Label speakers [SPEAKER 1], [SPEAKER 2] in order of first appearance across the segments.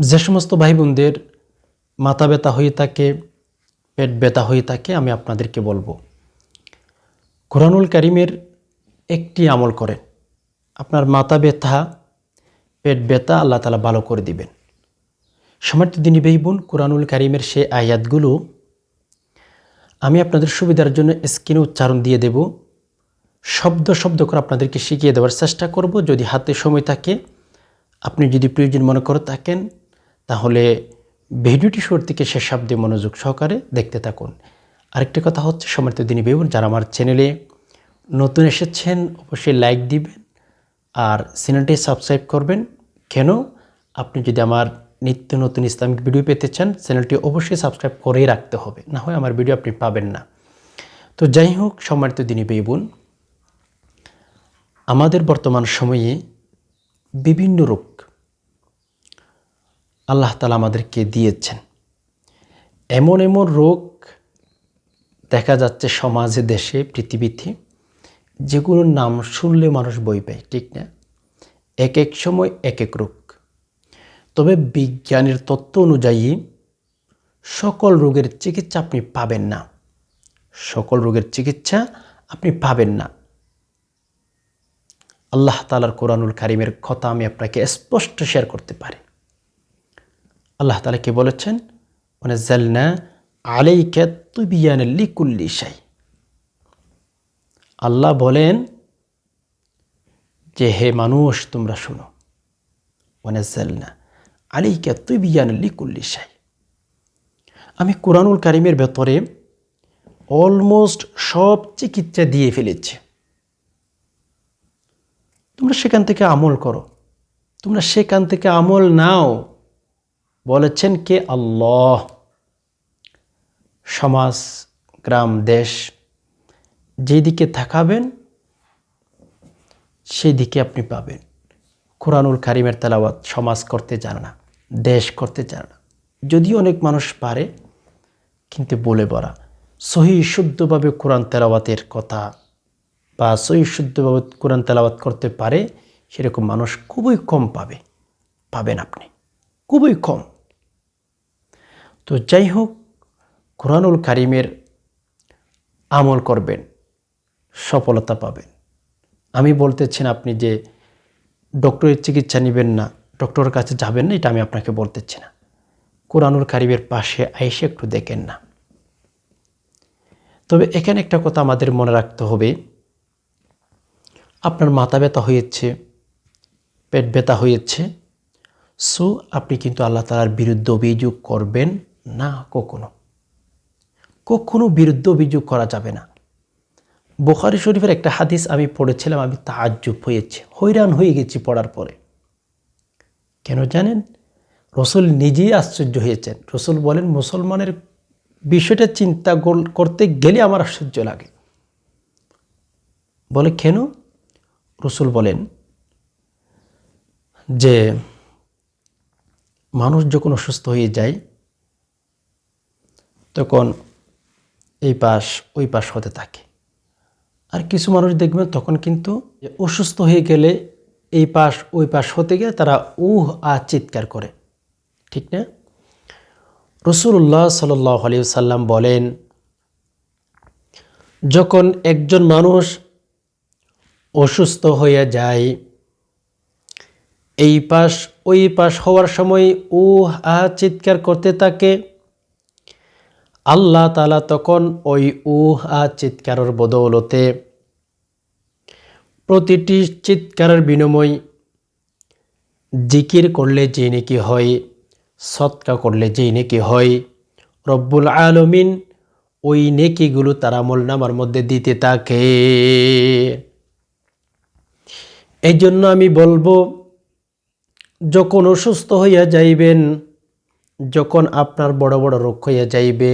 [SPEAKER 1] যে সমস্ত ভাই বোনদের মাথা ব্যথা হয়ে থাকে, পেট ব্যথা হয়ে থাকে, আমি আপনাদেরকে বলব। কোরআনুল কারিমের একটি আমল করেন। আপনার মাথা ব্যথা, পেট ব্যথা আল্লাহ তালা ভালো করে দিবেন। সমার্থ দিনী ভাই বোন কোরআনুল কারিমের সে আয়াতগুলো আমি আপনাদের সুবিধার জন্য স্ক্রিনে উচ্চারণ দিয়ে দেব। শব্দ শব্দ করে আপনাদেরকে শিখিয়ে দেওয়ার চেষ্টা করব। যদি হাতে সময় থাকে, আপনি যদি প্রয়োজন মনে করে থাকেন তাহলে ভিডিওটি শুরু থেকে শেষ শব্দে মনোযোগ সহকারে দেখতে থাকুন। আরেকটি কথা হচ্ছে সমর্থ দিনী বেগুন যারা আমার চ্যানেলে নতুন এসেছেন, অবশ্যই লাইক দিবেন আর চ্যানেলটি সাবস্ক্রাইব করবেন। কেন? আপনি যদি আমার নিত্য নতুন ইসলামিক ভিডিও পেতে চান, চ্যানেলটি অবশ্যই সাবস্ক্রাইব করেই রাখতে হবে, না হয় আমার ভিডিও আপনি পাবেন না। তো যাই হোক, সম্মানিত দিনী বেগুন আমাদের বর্তমান সময়ে বিভিন্ন রোগ আল্লাহ তালা আমাদেরকে দিয়েছেন। এমন এমন রোগ দেখা যাচ্ছে সমাজে, দেশে, পৃথিবীতে, যেগুলোর নাম শুনলে মানুষ বই পায়, ঠিক না? এক এক সময় এক এক রোগ। তবে বিজ্ঞানের তত্ত্ব অনুযায়ী সকল রোগের চিকিৎসা আপনি পাবেন না। সকল রোগের চিকিৎসা আপনি পাবেন না। আল্লাহ তালার কোরআনুল কারিমের কথা আমি আপনাকে স্পষ্ট শেয়ার করতে পারি। আল্লাহ তালা কি বলেছেন? মানে জালনা আলাইকা তুবিয়ান লিকুল্লি শাই আল্লাহ বলেন যে, হে মানুষ, তোমরা শুনো। মানে জালনা আলাইকা তুবিয়ান লিকুল্লি শাই আমি কোরআনুল কারিমের ভেতরে অলমোস্ট সব চিকিৎসা দিয়ে ফেলেছি। তোমরা সেখান থেকে আমল করো। তোমরা সেখান থেকে আমল নাও। বলেছেন কে? আল্লাহ। সমাজ, গ্রাম, দেশ যেদিকে থাকাবেন সেই দিকে আপনি পাবেন। কোরআনুল কারিমের তেলাওয়াত সমাজ করতে জানে না, দেশ করতে জানে না। যদিও অনেক মানুষ পারে, কিন্তু বলে বলা। সহি শুদ্ধভাবে কোরআন তেলাওয়াতের কথা বা সহি শুদ্ধভাবে কোরআন তেলাওয়াত করতে পারে, সেরকম মানুষ খুবই কম পাবে, পাবেন আপনি। খুবই কম। তো যাই হোক কোরআনুল কারিমের আমল করবেন, সফলতা পাবেন। আমি বলতেছেন আপনি যে ডক্টরের চিকিৎসা নেবেন না, ডক্টরের কাছে যাবেন না, এটা আমি আপনাকে বলতেছি না। কোরআনুল কারিমের পাশে আইসে একটু দেখেন না। তবে এখানে একটা কথা আমাদের মনে রাখতে হবে। আপনার মাথা ব্যথা হয়েছে, পেট ব্যথা হয়েছে সো আপনি কিন্তু আল্লাহ তালার বিরুদ্ধে অভিযোগ করবেন না, কখনো। কখনো বিরুদ্ধে অভিযোগ করা যাবে না। বোখারি শরীফের একটা হাদিস আমি পড়েছিলাম, আমি তাজ্জুব হয়েছি হৈরান হয়ে গেছি পড়ার পরে। কেন জানেন? রসুল নিজেই আশ্চর্য হয়েছেন। রসুল বলেন, মুসলমানের বিষয়টা চিন্তা করতে গেলে আমার আশ্চর্য লাগে। বলে কেন? রসুল বলেন যে মানুষ যখন অসুস্থ হয়ে যায়, তখন এই পাশ, ওই পাশ হতে থাকে। আর কিছু মানুষ দেখবেন তখন কিন্তু অসুস্থ হয়ে গেলে এই পাশ, ওই পাশ হতে গিয়ে তারা উহ আ চিৎকার করে। ঠিক না? রসুল্লাহ সাল্লাহ আলী সাল্লাম বলেন, যখন একজন মানুষ অসুস্থ হয়ে যায় এই পাশ, ওই পাশ হওয়ার সময় ও আ চিৎকার করতে থাকে। আল্লাহ তালা তখন ওই উ, আ চিৎকারের বদৌলতে প্রতিটি চিৎকারের বিনিময় জিকির করলে যে নাকি হয়, সৎকা করলে যে নেকি হয়, রব্বুল আলমিন ওই নেকিগুলো তারা মোলনামার মধ্যে দিতে থাকে। এই জন্য আমি বলব যখন অসুস্থ হইয়া যাইবেন, যখন আপনার বড় বড় রোগ হইয়া যাইবে,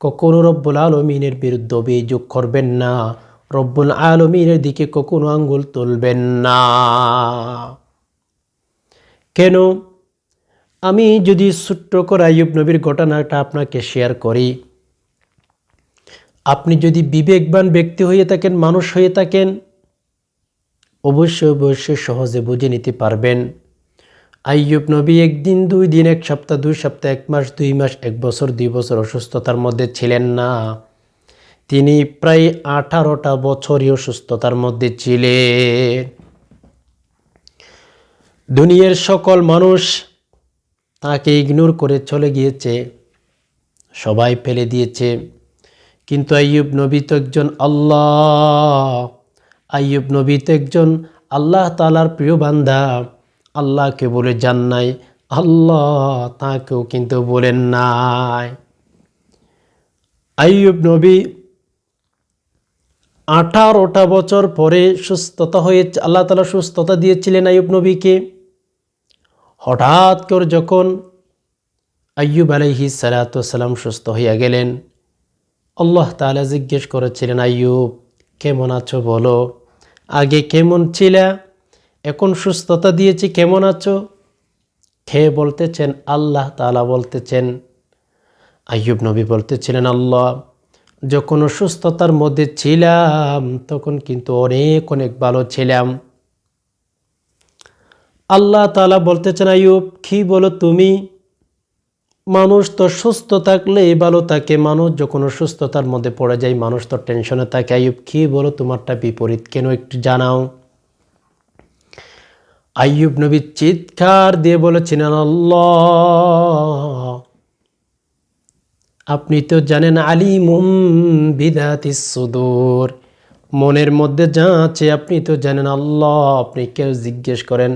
[SPEAKER 1] কখনো রব্বুল আলমিনের বিরুদ্ধে অভিযোগ করবেন না, রব্বুল আলমিনের দিকে কখনো আঙ্গুল তুলবেন না। কেন? আমি যদি ছোট্ট করে আইব নবীর ঘটনাটা আপনাকে শেয়ার করি, আপনি যদি বিবেকবান ব্যক্তি হয়ে থাকেন, মানুষ হয়ে থাকেন, অবশ্যই অবশ্যই সহজে বুঝে নিতে পারবেন। আইয়ুব নবী একদিন, দুই দিন, এক সপ্তাহ, দুই সপ্তাহ, এক মাস, দুই মাস, এক বছর, দুই বছর অসুস্থতার মধ্যে ছিলেন না। তিনি প্রায় আঠারোটা বছরই অসুস্থতার মধ্যে ছিলেন। দুনিয়ার সকল মানুষ তাকে ইগনোর করে চলে গিয়েছে, সবাই ফেলে দিয়েছে। কিন্তু আইয়ুব নবী তো একজন আল্লাহ। আইয়ুব নবী তো একজন আল্লাহ তালার প্রিয় বান্দা। আল্লাহকে বলে যান নাই, আল্লাহ তাকেও কিন্তু বলেন নাই। আইয়ুব নবী আঠারোটা বছর পরে সুস্থতা হয়ে আল্লাহ তালা সুস্থতা দিয়েছিলেন আইয়ুব নবীকে। হঠাৎ করে যখন আইয়ুব আলাইহি সালাতাম সুস্থ হইয়া গেলেন, আল্লাহ তালা জিজ্ঞেস করেছিলেন, আইয়ুব কেমন আছো বলো? আগে কেমন ছিলা? এখন সুস্থতা দিয়েছি, কেমন আছো? খেয়ে বলতেছেন, আল্লাহ তালা বলতেছেন, আইয়ুব নবী বলতেছিলেন, আল্লাহ, যখন অসুস্থতার মধ্যে ছিলাম, তখন কিন্তু অনেক অনেক ভালো ছিলাম। আল্লাহ তালা বলতেছেন, আইয়ুব, কি বলো তুমি? মানুষ তো সুস্থ থাকলে ভালো থাকে, মানুষ যখন অসুস্থতার মধ্যে পড়ে যায়, মানুষ তো টেনশনে থাকে। আইয়ুব, কি বলো তোমারটা বিপরীত? কেন একটু জানাও। আইয়ুব নবী চিৎকার দিয়ে বলেছিলেন আল্লাহ, আপনি তো জানেন আলিমুম বিদাতি সুদূর। মনের মধ্যে যা আছে আপনি তো জানেন, আল্লাহ, আপনি কেউ জিজ্ঞেস করেন।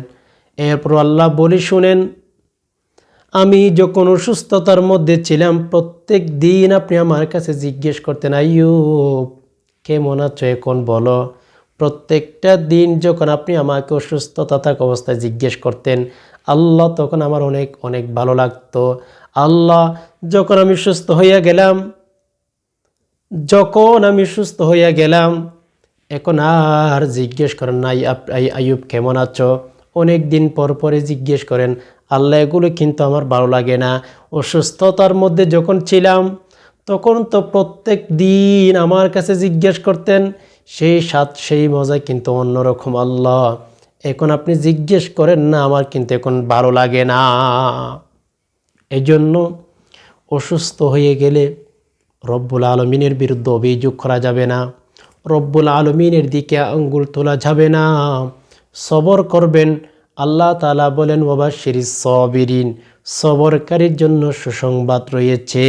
[SPEAKER 1] এরপর আল্লাহ বলি শুনেন, আমি যখন অসুস্থতার মধ্যে ছিলাম, প্রত্যেক দিন আপনি আমার কাছে জিজ্ঞেস করতেন, আইয়ুব, কেমন আছো এখন বলো? প্রত্যেকটা দিন যখন আপনি আমাকে অসুস্থতা থাকা অবস্থায় জিজ্ঞেস করতেন, আল্লাহ তখন আমার অনেক অনেক ভালো লাগতো। আল্লাহ যখন আমি সুস্থ হইয়া গেলাম, যখন আমি সুস্থ হইয়া গেলাম, এখন আর জিজ্ঞেস করেন নাই আইয়ুব কেমন আছো? অনেক দিন পর পরে জিজ্ঞেস করেন, আল্লাহ, এগুলো কিন্তু আমার ভালো লাগে না। অসুস্থতার মধ্যে যখন ছিলাম, তখন তো প্রত্যেক দিন আমার কাছে জিজ্ঞেস করতেন সেই স্বাদ, সেই মজা কিন্তু অন্যরকম, আল্লাহ। এখন আপনি জিজ্ঞেস করেন, না, আমার কিন্তু এখন ভালো লাগে না। এই জন্য অসুস্থ হয়ে গেলে রব্বুল আলমিনের বিরুদ্ধে অভিযোগ করা যাবে না। রব্বুল আলমিনের দিকে আঙ্গুল তোলা যাবে না। সবর করবেন, আল্লাহ তালা বলেন বাবা শিরি সবিরিন। সবরকারীর জন্য সুসংবাদ রয়েছে।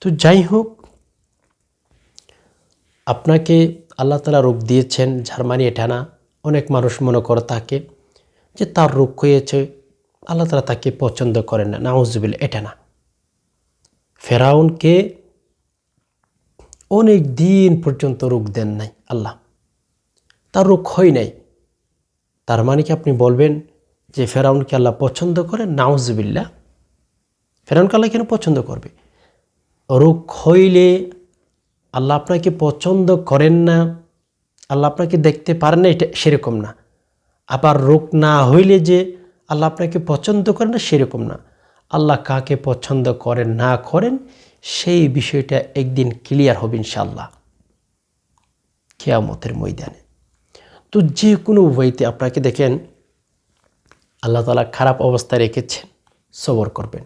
[SPEAKER 1] তো যাই হোক আপনাকে আল্লাহ তালা রোগ দিয়েছেন জার্মানি এটা না অনেক মানুষ মনে করে তাকে যে তার রোগ হয়েছে, আল্লাহ তালা তাকে পছন্দ করেন না। নাউজবিল এটা না ফেরাউনকে অনেক দিন পর্যন্ত রোগ দেন নাই আল্লাহ। তার রোগ হয় নাই। তার মানে কি আপনি বলবেন যে ফেরাউনকে আল্লাহ পছন্দ করে নাউজবিল্লা ফেরাউনকে আল্লাহ কেন পছন্দ করবে? রোগ হইলে আল্লাহ আপনাকে পছন্দ করেন না, আল্লাহ আপনাকে দেখতে পারেন না, এটা সেরকম না। আবার রোগ না হইলে যে আল্লাহ আপনাকে পছন্দ করেন না, সেরকম না। আল্লাহ কাকে পছন্দ করেন, না করেন, সেই বিষয়টা একদিন ক্লিয়ার হবে ইনশাল্লাহ কেয়ামতের ময়দানে। তো যে কোনো উভয়তে আপনাকে দেখেন, আল্লাহ তালা খারাপ অবস্থায় রেখেছেন, সবর করবেন।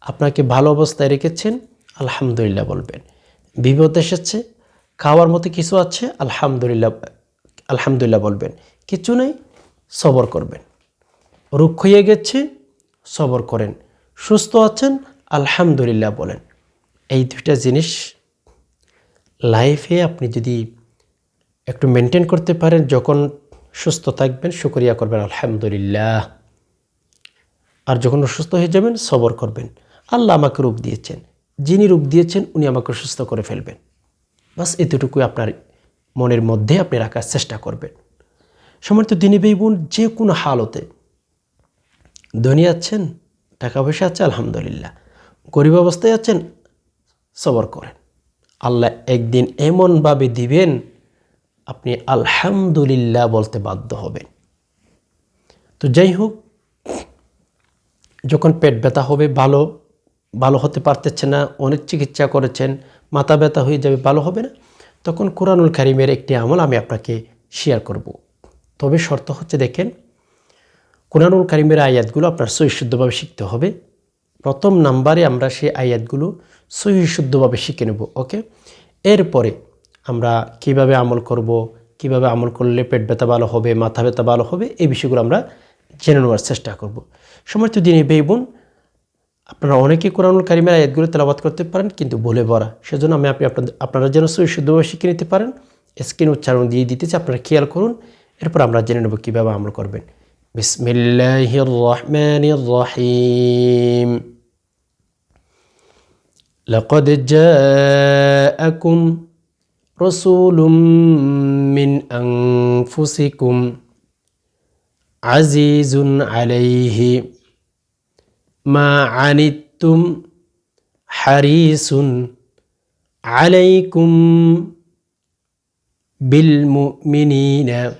[SPEAKER 1] আপনাকে ভালো অবস্থায় রেখেছেন, আলহামদুলিল্লাহ বলবেন। বিপদ এসেছে, খাওয়ার মতো কিছু আছে, আলহামদুলিল্লাহ আলহামদুলিল্লাহ বলবেন। কিছু নেই, সবর করবেন। রুক্ষ হয়ে গেছে, সবর করেন। সুস্থ আছেন, আলহামদুলিল্লাহ বলেন। এই দুইটা জিনিস লাইফে আপনি যদি একটু মেনটেন করতে পারেন, যখন সুস্থ থাকবেন, শুকরিয়া করবেন, আলহামদুলিল্লাহ। আর যখন অসুস্থ হয়ে যাবেন, সবর করবেন। আল্লাহ আমাকে রূপ দিয়েছেন। যিনি রূপ দিয়েছেন, উনি আমাকে সুস্থ করে ফেলবেন। বাস এতটুকুই আপনার মনের মধ্যে আপনি রাখার চেষ্টা করবেন। সমর্থ দিনী বোন, যে কোনো হালতে ধনী আছেন, টাকা পয়সা আছে, আলহামদুলিল্লাহ। গরিব অবস্থায় আছেন, সবর করেন। আল্লাহ একদিন এমনভাবে দিবেন, আপনি আলহামদুলিল্লাহ বলতে বাধ্য হবেন। তো যাই হোক, যখন পেট ব্যথা হবে, ভালো ভালো হতে পারতেছে না, অনেক চিকিৎসা করেছেন, মাথা ব্যথা হয়ে যাবে, ভালো হবে না। তখন কোরআনুল কারিমের একটি আমল আমি আপনাকে শেয়ার করব। তবে শর্ত হচ্ছে দেখেন, কোরআনুল কারিমের আয়াতগুলো আপনার সহি শুদ্ধভাবে শিখতে হবে। প্রথম নাম্বারে আমরা সেই আয়াতগুলো সহি শুদ্ধভাবে শিখে নেব, ওকে? এরপরে আমরা কীভাবে আমল করব, কীভাবে আমল করলে পেট ব্যথা ভালো হবে, মাথা ব্যথা ভালো হবে, এই বিষয়গুলো আমরা জেনে নেওয়ার চেষ্টা করব। সমস্ত দিনে বেই বোন আপনারা অনেকে কোরআনুল কারিমের আয়াতগুলো তেলাবাদ করতে পারেন কিন্তু বলে বলা সেজন্য আমি আপনি আপনাদের আপনারা যেন সহি শুদ্ধভাবে শিখে নিতে পারেন স্ক্রিন উচ্চারণ দিয়ে দিতেছি আপনারা খেয়াল করুন এরপর আমরা জেনে নেব কীভাবে আমল করবেন বিসমিল্লাহির রহমানির রহিম لقد جاءكم رسول من أنفسكم عزيز عليه ما عنتم حريص عليكم بالمؤمنين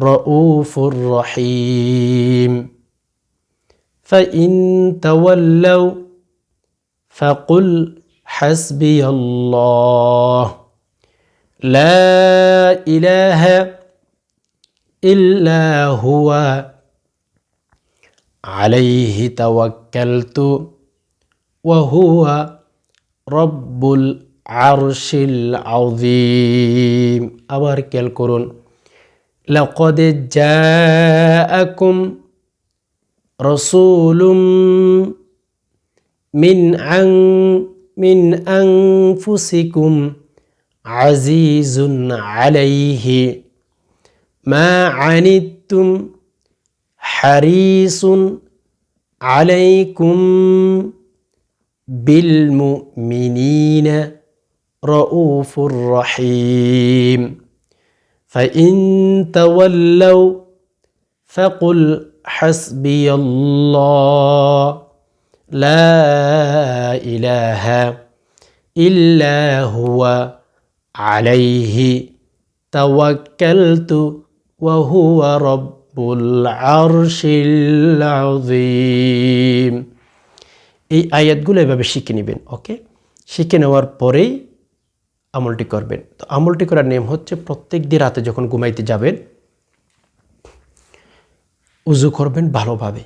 [SPEAKER 1] رؤوف رحيم. فإن تولوا فقل حسبي الله. لا إله إلا هو عليه توكلت وهو رب العرش العظيم আবার খেয়াল করুন لقد جاءكم رسول من عن من أنفسكم عزيز عليه ما عنتم حريص عليكم بالمؤمنين رؤوف رحيم. فإن تولوا فقل حسبي الله لا إله إلا هو عليه توكلت وهو رب রব্বুল এই আয়াতগুলো এভাবে শিখে নেবেন, ওকে? শিখে নেওয়ার পরেই আমলটি করবেন। তো আমলটি করার নিয়ম হচ্ছে প্রত্যেক দিন রাতে যখন ঘুমাইতে যাবেন, উজু করবেন ভালোভাবে।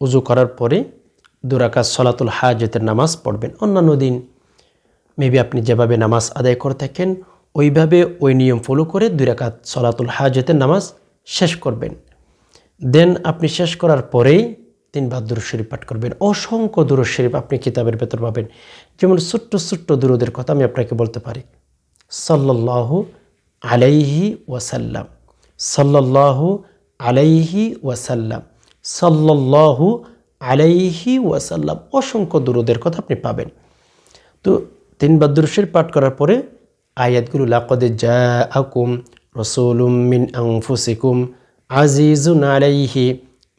[SPEAKER 1] উজু করার পরে দুরাকা সলাতুল হাজতের নামাজ পড়বেন। অন্যান্য দিন মেবি আপনি যেভাবে নামাজ আদায় করে থাকেন, ওইভাবে ওই নিয়ম ফলো করে দুরাকাত সলাতুল হাজতের নামাজ শেষ করবেন। দেন আপনি শেষ করার পরেই তিনবার দুরুদ শরীফ পাঠ করবেন। অসংখ্য দুরুদ শরীফ আপনি কিতাবের ভেতর পাবেন। যেমন ছোট্ট ছোট্ট দুরুদের কথা আমি আপনাকে বলতে পারি। সাল্লাল্লাহু আলাইহি ওয়াসাল্লাম। সাল্লাল্লাহু আলাইহি ওয়াসাল্লাম। সাল্লাল্লাহু আলাইহি ওয়াসাল্লাম। অসংখ্য দুরুদের কথা আপনি পাবেন। তো তিনবার দুরুশের পাঠ করার পরে আয়াতগুলো, লাকদে যা আকুম রসুলুম মিন আংফুসিকুম আজিজুন আলাইহি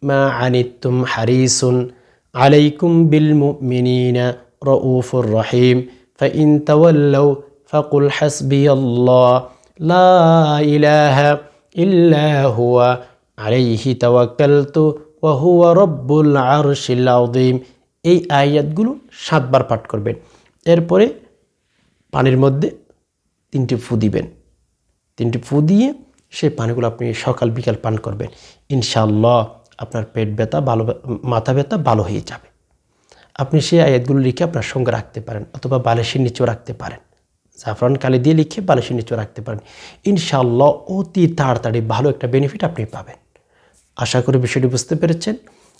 [SPEAKER 1] মা আনিতুম হারিসুন আলাইকুম বিল মুমিনিনা রউফুর রহিম ফাইন তাওয়াল্লাউ ফাকুল হাসবিয়াল্লাহ লা ইলাহা ইল্লা হুয়া আলাইহি তাওয়াক্কালতু ওয়া হুয়া রব্বুল আরশিল আযীম এই আয়াতগুলো সাতবার পাঠ করবেন। এরপরে পানির মধ্যে তিনটি ফু দিবেন। তিনটি ফু দিয়ে সেই পানিগুলো আপনি সকাল, বিকাল পান করবেন। ইনশাল্লাহ আপনার পেট ব্যথা, ভালো মাথা ব্যথা ভালো হয়ে যাবে। আপনি সেই আয়াতগুলো লিখে আপনার সঙ্গে রাখতে পারেন অথবা বালিশের নিচেও রাখতে পারেন। জাফরান কালি দিয়ে লিখে বালিশের নিচেও রাখতে পারেন। ইনশাল্লাহ অতি তাড়াতাড়ি ভালো একটা বেনিফিট আপনি পাবেন। আশা করি বিষয়টি বুঝতে পেরেছেন।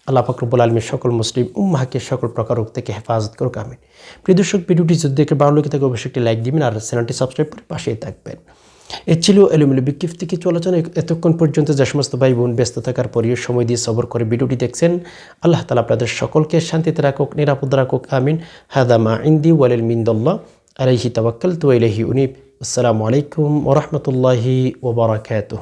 [SPEAKER 1] আল্লাহ ফাকরবুল আলমীর সকল মুসলিম উম্মাকে সকল প্রকার রোগ থেকে হেফাজত করুক, আমিন। প্রিয় দর্শক, ভিডিওটি যদি দেখে ভালো লেগে থাকে, অবশ্যই একটি লাইক দিবেন আর চ্যানেলটি সাবস্ক্রাইব করে পাশেই থাকবেন। এ ছিল এলোমেলো বিক্ষিপ্তি কিছু আলোচনা এতক্ষণ পর্যন্ত যে সমস্ত ভাই বোন ব্যস্ত থাকার পরেও সময় দিয়ে সবর করে ভিডিওটি দেখছেন, আল্লাহ তালা আপনাদের সকলকে শান্তিতে রাখুক, নিরাপদ রাখুক, আমিন। হাদামা ইন্দি ওয়ালিল মিন্দল্লা আলাইহি তাবাক্কাল তু উনিব। আসসালামু আলাইকুম ওরহমতুল্লাহি ওবরাকাতুহ